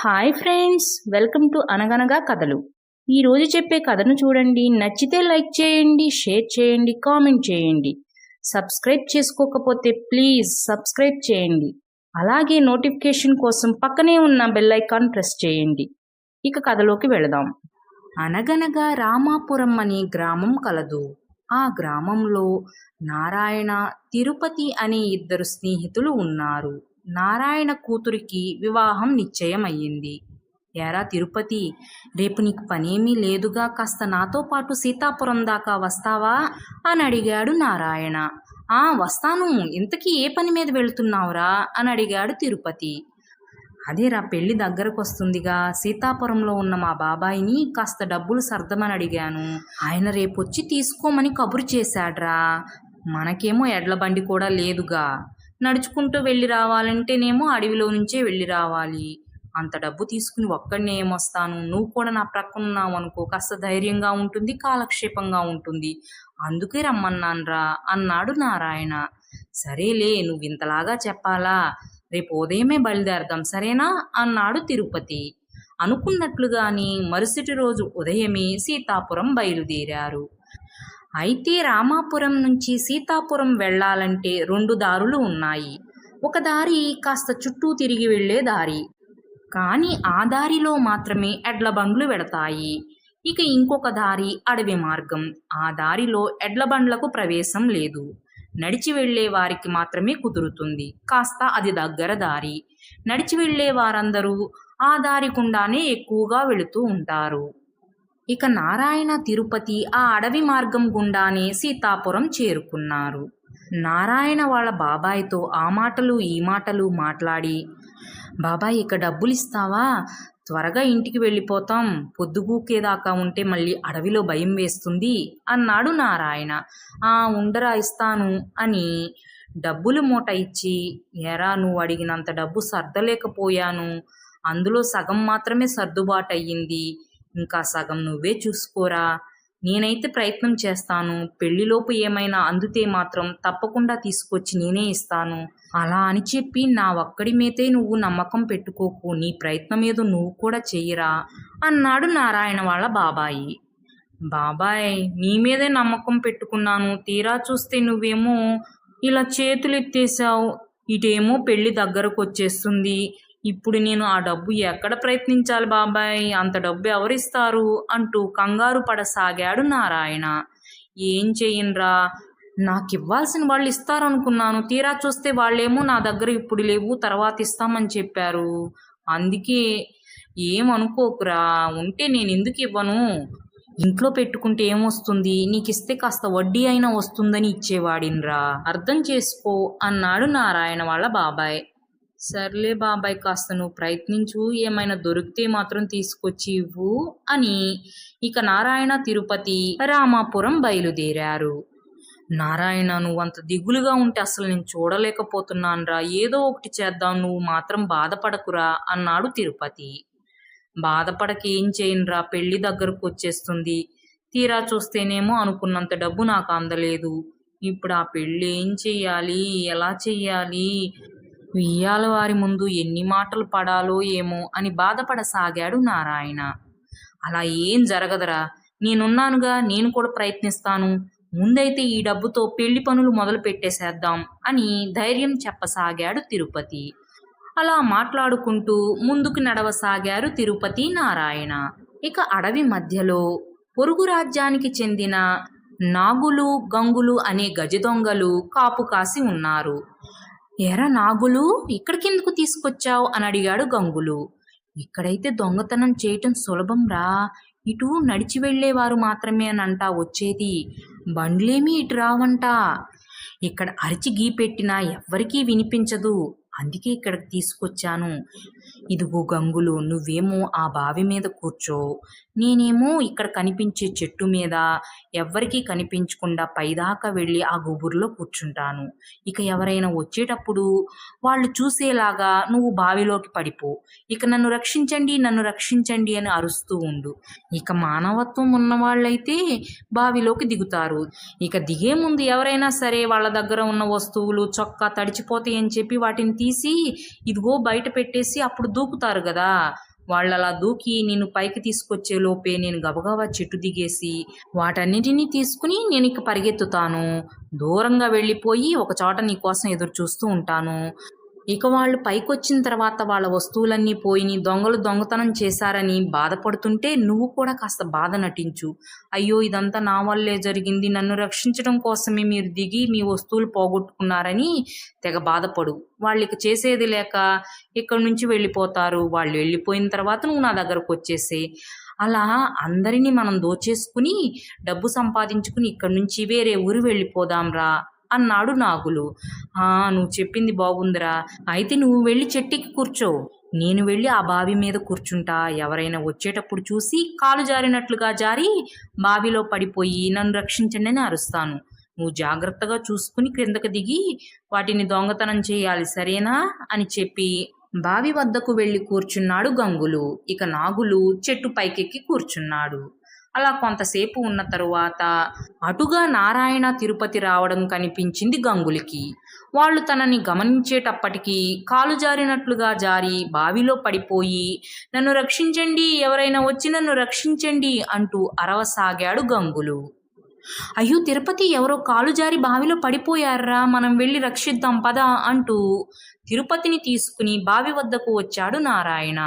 Hi friends welcome to అనగనగా కథలు. ఈరోజు చెప్పే కథను చూడండి. నచ్చితే లైక్ చేయండి షేర్ చేయండి కామెంట్ చేయండి. సబ్స్క్రైబ్ చేసుకోకపోతే ప్లీజ్ సబ్స్క్రైబ్ చేయండి. అలాగే నోటిఫికేషన్ కోసం పక్కనే ఉన్న బెల్ ఐకాన్ ప్రెస్ చేయండి. ఇక కథలోకి వెళదాం. అనగనగా రామాపురం అనే గ్రామం కలదు. ఆ గ్రామంలో నారాయణ తిరుపతి అనే ఇద్దరు స్నేహితులు ఉన్నారు. నారాయణ కూతురికి వివాహం నిశ్చయమయ్యింది. ఏరా తిరుపతి రేపు నీకు పనేమీ లేదుగా కాస్త నాతో పాటు సీతాపురం దాకా వస్తావా? అని అడిగాడు నారాయణ. ఆ వస్తాను. ఇంతకీ ఏ పని మీద వెళ్తున్నావురా? అని అడిగాడు తిరుపతి. అదేరా పెళ్ళి దగ్గరకు వస్తుందిగా సీతాపురంలో ఉన్న మా బాబాయిని కాస్త డబ్బులు సర్దమని అడిగాను. ఆయన రేపొచ్చి తీసుకోమని కబురు చేశాడ్రా. మనకేమో ఎడ్ల బండి కూడా లేదుగా. నడుచుకుంటూ వెళ్ళి రావాలంటేనేమో అడవిలో నుంచే వెళ్ళి రావాలి. అంత డబ్బు తీసుకుని ఒక్కడినే ఏమొస్తాను? నువ్వు కూడా నా ప్రక్కన ఉన్నావు అనుకో కాస్త ధైర్యంగా ఉంటుంది కాలక్షేపంగా ఉంటుంది. అందుకే రమ్మన్నాన్రా అన్నాడు నారాయణ. సరేలే నువ్వు ఇంతలాగా చెప్పాలా? రేపు ఉదయమే బయలుదేరదాం సరేనా? అన్నాడు తిరుపతి. అనుకున్నట్లుగాని మరుసటి రోజు ఉదయమే సీతాపురం బయలుదేరారు. అయితే రామాపురం నుంచి సీతాపురం వెళ్ళాలంటే రెండు దారులు ఉన్నాయి. ఒక దారి కాస్త చుట్టూ తిరిగి వెళ్ళే దారి. కానీ ఆ దారిలో మాత్రమే ఎడ్ల బండ్లు వెడతాయి. ఇక ఇంకొక దారి అడవి మార్గం. ఆ దారిలో ఎడ్ల బండ్లకు ప్రవేశం లేదు. నడిచి వెళ్ళే వారికి మాత్రమే కుదురుతుంది. కాస్త అది దగ్గర దారి. నడిచి వెళ్ళే వారందరూ ఆ దారి గుండానే ఎక్కువగా వెళుతూ ఉంటారు. ఇక నారాయణ తిరుపతి ఆ అడవి మార్గం గుండానే సీతాపురం చేరుకున్నారు. నారాయణ వాళ్ళ బాబాయ్తో ఆ మాటలు ఈ మాటలు మాట్లాడి బాబాయ్ ఇక డబ్బులు ఇస్తావా త్వరగా ఇంటికి వెళ్ళిపోతాం. పొద్దుగూకేదాకా ఉంటే మళ్ళీ అడవిలో భయం వేస్తుంది అన్నాడు నారాయణ. ఆ ఉండరా ఇస్తాను అని డబ్బులు మూట ఇచ్చి ఎరా నువ్వు అడిగినంత డబ్బు సర్దలేకపోయాను. అందులో సగం మాత్రమే సర్దుబాటు అయ్యింది ఇంకా సగం నువ్వే చూసుకోరా. నేనైతే ప్రయత్నం చేస్తాను. పెళ్ళిలోపు ఏమైనా అందితే మాత్రం తప్పకుండా తీసుకొచ్చి నేనే ఇస్తాను. అలా అని చెప్పి నా ఒక్కడి మీదే నువ్వు నమ్మకం పెట్టుకోకు. నీ ప్రయత్నం ఏదో నువ్వు కూడా చెయ్యరా అన్నాడు నారాయణ వాళ్ళ బాబాయి. బాబాయ్ నీ మీదే నమ్మకం పెట్టుకున్నాను. తీరా చూస్తే నువ్వేమో ఇలా చేతులు ఎత్తేసావు ఇటేమో పెళ్ళి దగ్గరకు వచ్చేస్తుంది ఇప్పుడు నేను ఆ డబ్బు ఎక్కడ ప్రయత్నించాలి బాబాయ్? అంత డబ్బు ఎవరిస్తారు? అంటూ కంగారు పడసాగాడు నారాయణ. ఏం చేయనురా నాకు ఇవ్వాల్సిన వాళ్ళు ఇస్తారనుకున్నాను. తీరా చూస్తే వాళ్ళేమో నా దగ్గర ఇప్పుడు లేవు తర్వాత ఇస్తామని చెప్పారు. అందుకే ఏమనుకోకురా? ఉంటే నేను ఎందుకు ఇవ్వను? ఇంట్లో పెట్టుకుంటే ఏమొస్తుంది? నీకు ఇస్తే కాస్త వడ్డీ అయినా వస్తుందని ఇచ్చేవాడినరా. అర్థం చేసుకో అన్నాడు నారాయణ వాళ్ళ బాబాయ్. సర్లే బాబాయ్ కాస్త నువ్వు ప్రయత్నించు. ఏమైనా దొరికితే మాత్రం తీసుకొచ్చి ఇవ్వు అని ఇక నారాయణ తిరుపతి రామాపురం బయలుదేరారు. నారాయణ నువ్వు అంత దిగులుగా ఉంటే అసలు నేను చూడలేకపోతున్నానురా. ఏదో ఒకటి చేద్దాం నువ్వు మాత్రం బాధపడకురా అన్నాడు తిరుపతి. బాధపడక ఏం చేయనురా పెళ్ళి దగ్గరకు వచ్చేస్తుంది. తీరా చూస్తేనేమో అనుకున్నంత డబ్బు నాకు అందలేదు. ఇప్పుడు ఆ పెళ్ళి ఏం చెయ్యాలి ఎలా చెయ్యాలి ఉయ్యాల వారి ముందు ఎన్ని మాటలు పడాలో ఏమో అని బాధపడసాగాడు నారాయణ. అలా ఏం జరగదురా. నేనున్నానుగా నేను కూడా ప్రయత్నిస్తాను. ముందైతే ఈ డబ్బుతో పెళ్ళి పనులు మొదలు పెట్టేసేద్దాం అని ధైర్యం చెప్పసాగాడు తిరుపతి. అలా మాట్లాడుకుంటూ ముందుకు నడవసాగారు తిరుపతి నారాయణ. ఇక అడవి మధ్యలో పొరుగు రాజ్యానికి చెందిన నాగులు గంగులు అనే గజ దొంగలు కాపు కాసి ఉన్నారు. ఏరా నాగులు ఇక్కడికెందుకు తీసుకొచ్చావు? అని అడిగాడు గంగులు. ఇక్కడైతే దొంగతనం చేయటం సులభం రా. ఇటు నడిచి వెళ్ళేవారు మాత్రమే అని వచ్చేది. బండ్లేమీ ఇటు రావంట. ఇక్కడ అరిచి గీ పెట్టినా ఎవ్వరికీ వినిపించదు. అందుకే ఇక్కడికి తీసుకొచ్చాను. ఇదిగో గంగులు నువ్వేమో ఆ బావి మీద కూర్చో. నేనేమో ఇక్కడ కనిపించే చెట్టు మీద ఎవ్వరికీ కనిపించకుండా పైదాకా వెళ్ళి ఆ గుబురులో కూర్చుంటాను. ఇక ఎవరైనా వచ్చేటప్పుడు వాళ్ళు చూసేలాగా నువ్వు బావిలోకి పడిపో. ఇక నన్ను రక్షించండి నన్ను రక్షించండి అని అరుస్తూ ఉండు. ఇక మానవత్వం ఉన్న వాళ్ళైతే బావిలోకి దిగుతారు. ఇక దిగే ముందు ఎవరైనా సరే వాళ్ళ దగ్గర ఉన్న వస్తువులు చొక్కా తడిచిపోతాయని చెప్పి వాటిని తీసి ఇదిగో బయట పెట్టేసి అప్పుడు దూకుతారు కదా. వాళ్ళు అలా దూకి నేను పైకి తీసుకొచ్చే లోపే నేను గబగబా చెట్టు దిగేసి వాటన్నిటినీ తీసుకుని నేను ఇక పరిగెత్తుతాను. దూరంగా వెళ్ళిపోయి ఒక చోట నీ కోసం ఎదురు చూస్తూ ఉంటాను. ఇక వాళ్ళు పైకొచ్చిన తర్వాత వాళ్ళ వస్తువులన్నీ పోయి దొంగలు దొంగతనం చేశారని బాధపడుతుంటే నువ్వు కూడా కాస్త బాధ నటించు. అయ్యో ఇదంతా నా వల్లే జరిగింది. నన్ను రక్షించడం కోసమే మీరు దిగి మీ వస్తువులు పోగొట్టుకున్నారని తెగ బాధపడు. వాళ్ళు ఇక చేసేది లేక ఇక్కడి నుంచి వెళ్ళిపోతారు. వాళ్ళు వెళ్ళిపోయిన తర్వాత నువ్వు నా దగ్గరకు వచ్చేసే. అలా అందరినీ మనం దోచేసుకుని డబ్బు సంపాదించుకుని ఇక్కడి నుంచి వేరే ఊరు వెళ్ళిపోదాంరా. అన్నాడు నాగులు. ఆ నువ్వు చెప్పింది బాగుందిరా. అయితే నువ్వు వెళ్ళి చెట్టుకి కూర్చో. నేను వెళ్ళి ఆ బావి మీద కూర్చుంటా. ఎవరైనా వచ్చేటప్పుడు చూసి కాలు జారినట్లుగా జారి బావిలో పడిపోయి నన్ను రక్షించండి అని అరుస్తాను. నువ్వు జాగ్రత్తగా చూసుకుని క్రిందకు దిగి వాటిని దొంగతనం చేయాలి సరేనా? అని చెప్పి బావి వద్దకు వెళ్ళి కూర్చున్నాడు గంగులు. ఇక నాగులు చెట్టు పైకెక్కి కూర్చున్నాడు. అలా కొంతసేపు ఉన్న తరువాత అటుగా నారాయణ తిరుపతి రావడం కనిపించింది గంగులకి. వాళ్ళు తనని గమనించేటప్పటికీ కాలు జారినట్లుగా జారి బావిలో పడిపోయి నన్ను రక్షించండి ఎవరైనా వచ్చి నన్ను రక్షించండి అంటూ అరవసాగాడు గంగులు. అయ్యో తిరుపతి ఎవరో కాలు జారి బావిలో పడిపోయారా? మనం వెళ్ళి రక్షిద్దాం పదా అంటూ తిరుపతిని తీసుకుని బావి వద్దకు వచ్చాడు నారాయణ.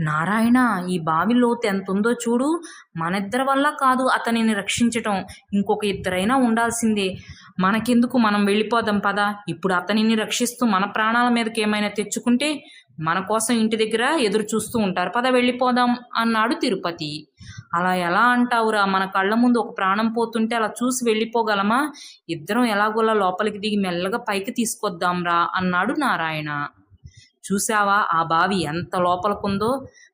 నారాయణ ఈ బావి లోతు ఎంత ఉందో చూడు. మనిద్దరి వల్ల కాదు అతనిని రక్షించటం. ఇంకొక ఇద్దరైనా ఉండాల్సిందే. మనకెందుకు మనం వెళ్ళిపోదాం పద. ఇప్పుడు అతనిని రక్షిస్తూ మన ప్రాణాల మీదకి ఏమైనా తెచ్చుకుంటే మన కోసం ఇంటి దగ్గర ఎదురు చూస్తూ ఉంటారు. పద వెళ్ళిపోదాం అన్నాడు తిరుపతి. అలా ఎలా అంటావురా? మన కళ్ళ ముందు ఒక ప్రాణం పోతుంటే అలా చూసి వెళ్ళిపోగలమా? ఇద్దరం ఎలాగోలా లోపలికి దిగి మెల్లగా పైకి తీసుకొద్దాంరా అన్నాడు నారాయణ. చూసావా? ఆ బావి ఎంత లోపలకుందో?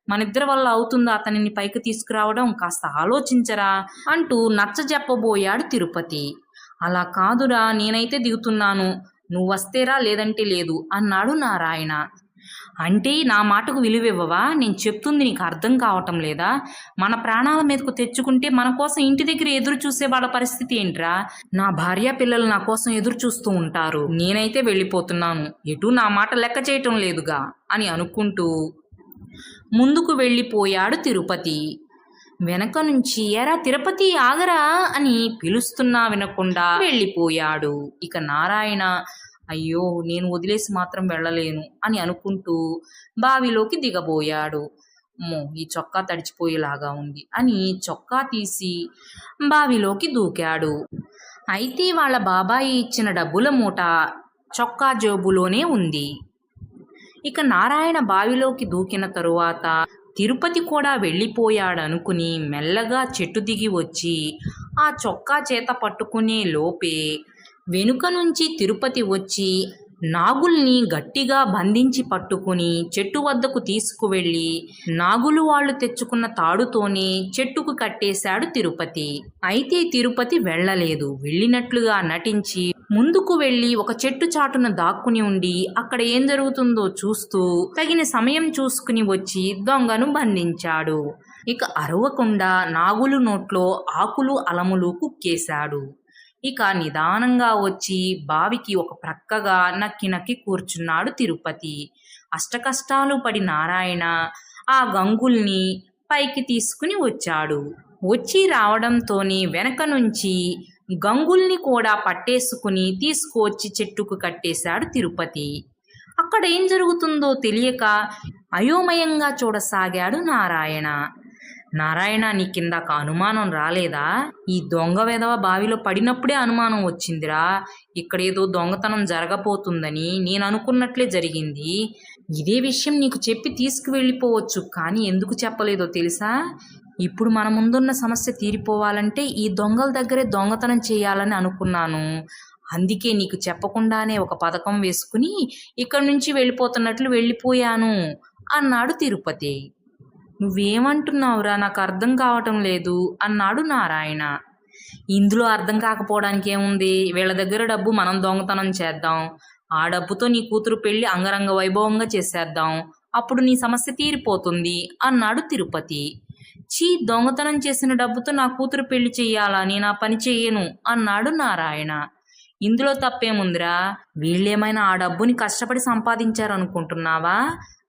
మనిద్దరి వల్ల అవుతుందా అతనిని పైకి తీసుకురావడం? కాస్త ఆలోచించరా అంటూ నచ్చజెప్పబోయాడు తిరుపతి. అలా కాదురా నేనైతే దిగుతున్నాను. నువ్వు వస్తేరా లేదంటే లేదు అన్నాడు నారాయణ. అంటే నా మాటకు విలువివ్వవా? నేను చెప్తుంది నీకు అర్థం కావటం లేదా? మన ప్రాణాల మీదకు తెచ్చుకుంటే మన కోసం ఇంటి దగ్గర ఎదురు చూసే వాళ్ళ పరిస్థితి ఏంట్రా? నా భార్య పిల్లలు నా కోసం ఎదురు చూస్తూ ఉంటారు. నేనైతే వెళ్ళిపోతున్నాను. ఎటు నా మాట లెక్క చేయటం లేదుగా అని అనుకుంటూ ముందుకు వెళ్ళిపోయాడు తిరుపతి. వెనక నుంచి ఎరా తిరుపతి ఆగరా అని పిలుస్తున్నా వినకుండా వెళ్ళిపోయాడు. ఇక నారాయణ అయ్యో నేను వదిలేసి మాత్రం వెళ్ళలేను అని అనుకుంటూ బావిలోకి దిగబోయాడు. అమ్మో ఈ చొక్కా తడిచిపోయేలాగా ఉంది అని చొక్కా తీసి బావిలోకి దూకాడు. అయితే వాళ్ళ బాబాయి ఇచ్చిన డబ్బుల మూట చొక్కా జేబులోనే ఉంది. ఇక నారాయణ బావిలోకి దూకిన తరువాత తిరుపతి కూడా వెళ్ళిపోయాడనుకుని మెల్లగా చెట్టు దిగి వచ్చి ఆ చొక్కా చేత పట్టుకునే లోపే వెనుక నుంచి తిరుపతి వచ్చి నాగుల్ని గట్టిగా బంధించి పట్టుకుని చెట్టు వద్దకు తీసుకువెళ్ళి నాగులు వాళ్ళు తెచ్చుకున్న తాడుతోనే చెట్టుకు కట్టేశాడు తిరుపతి. అయితే తిరుపతి వెళ్ళలేదు. వెళ్ళినట్లుగా నటించి ముందుకు వెళ్ళి ఒక చెట్టు చాటున దాక్కుని ఉండి అక్కడ ఏం జరుగుతుందో చూస్తూ తగిన సమయం చూసుకుని వచ్చి దొంగను బంధించాడు. ఇక అరవకుండా నాగులు నోట్లో ఆకులు అలములు కుక్కేశాడు. ఇక నిదానంగా వచ్చి బావికి ఒక ప్రక్కగా నక్కి నక్కి కూర్చున్నాడు తిరుపతి. అష్టకష్టాలు పడి నారాయణ ఆ గంగుల్ని పైకి తీసుకుని వచ్చాడు. వచ్చి రావడంతోనే వెనక నుంచి గంగుల్ని కూడా పట్టేసుకుని తీసుకువచ్చి చెట్టుకు కట్టేశాడు తిరుపతి. అక్కడ ఏం జరుగుతుందో తెలియక అయోమయంగా చూడసాగాడు నారాయణ. నారాయణ నీ కిందాక అనుమానం రాలేదా? ఈ దొంగ వెధవ బావిలో పడినప్పుడే అనుమానం వచ్చిందిరా. ఇక్కడేదో దొంగతనం జరగబోతుందని నేను అనుకున్నట్లే జరిగింది. ఇదే విషయం నీకు చెప్పి తీసుకువెళ్ళిపోవచ్చు కానీ ఎందుకు చెప్పలేదో తెలుసా? ఇప్పుడు మన ముందున్న సమస్య తీరిపోవాలంటే ఈ దొంగల దగ్గరే దొంగతనం చేయాలని అనుకున్నాను. అందుకే నీకు చెప్పకుండానే ఒక పథకం వేసుకుని ఇక్కడి నుంచి వెళ్ళిపోతున్నట్లు వెళ్ళిపోయాను అన్నాడు తిరుపతి. నువ్వేమంటున్నావురా? నాకు అర్థం కావటం లేదు అన్నాడు నారాయణ. ఇందులో అర్థం కాకపోవడానికి ఏముంది వీళ్ళ దగ్గర డబ్బు మనం దొంగతనం చేద్దాం. ఆ డబ్బుతో నీ కూతురు పెళ్ళి అంగరంగ వైభవంగా చేసేద్దాం. అప్పుడు నీ సమస్య తీరిపోతుంది అన్నాడు తిరుపతి. చీ దొంగతనం చేసిన డబ్బుతో నా కూతురు పెళ్ళి చెయ్యాలా? నేను ఆ పని చెయ్యను అన్నాడు నారాయణ. ఇందులో తప్పేముందిరా? వీళ్ళేమైనా ఆ డబ్బుని కష్టపడి సంపాదించారనుకుంటున్నావా?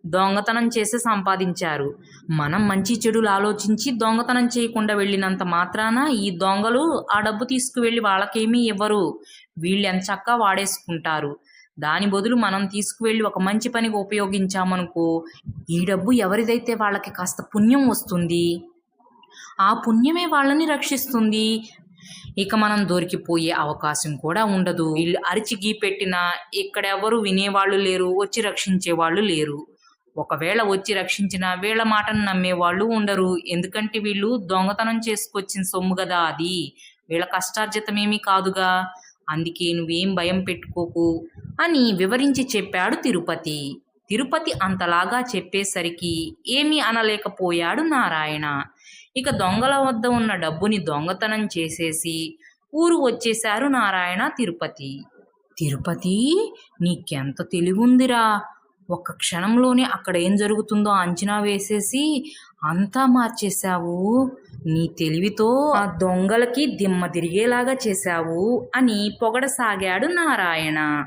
దొంగతనం చేసి సంపాదించారు. మనం మంచి చెడులు ఆలోచించి దొంగతనం చేయకుండా వెళ్ళినంత మాత్రాన ఈ దొంగలు ఆ డబ్బు తీసుకువెళ్ళి వాళ్ళకేమీ ఇవ్వరు. వీళ్ళు ఎంచక్కా వాడేసుకుంటారు. దాని బదులు మనం తీసుకువెళ్ళి ఒక మంచి పనికి ఉపయోగించామనుకో ఈ డబ్బు ఎవరిదైతే వాళ్ళకి కాస్త పుణ్యం వస్తుంది ఆ పుణ్యమే వాళ్ళని రక్షిస్తుంది. ఇక మనం దొరికిపోయే అవకాశం కూడా ఉండదు. వీళ్ళు అరిచి గీ పెట్టినా ఇక్కడెవరు వినేవాళ్ళు లేరు వచ్చి రక్షించే వాళ్ళు లేరు. ఒకవేళ వచ్చి రక్షించిన వీళ్ళ మాటను నమ్మే వాళ్ళు ఉండరు. ఎందుకంటే వీళ్ళు దొంగతనం చేసుకొచ్చిన సొమ్ము కదా అది. వీళ్ళ కష్టార్జితమేమీ కాదుగా. అందుకే నువ్వేం భయం పెట్టుకోకు అని వివరించి చెప్పాడు తిరుపతి. తిరుపతి అంతలాగా చెప్పేసరికి ఏమీ అనలేకపోయాడు నారాయణ. ఇక దొంగల వద్ద ఉన్న డబ్బుని దొంగతనం చేసేసి ఊరు వచ్చేశారు నారాయణ తిరుపతి. తిరుపతి నీకెంత తెలివుందిరా? ఒక్క క్షణంలోనే అక్కడ ఏం జరుగుతుందో అంచనా వేసేసి అంతా మార్చేశావు. నీ తెలివితో ఆ దొంగలకి దిమ్మ తిరిగేలాగా చేశావు అని పొగడసాగాడు నారాయణ.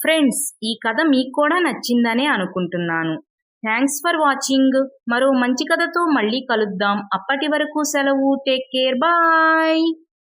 ఫ్రెండ్స్ ఈ కథ మీకు కూడా నచ్చిందనే అనుకుంటున్నాను. Thanks for watching. మరో మంచి కథతో మళ్ళీ కలుద్దాం. అప్పటి వరకు సెలవు. Take care. బాయ్.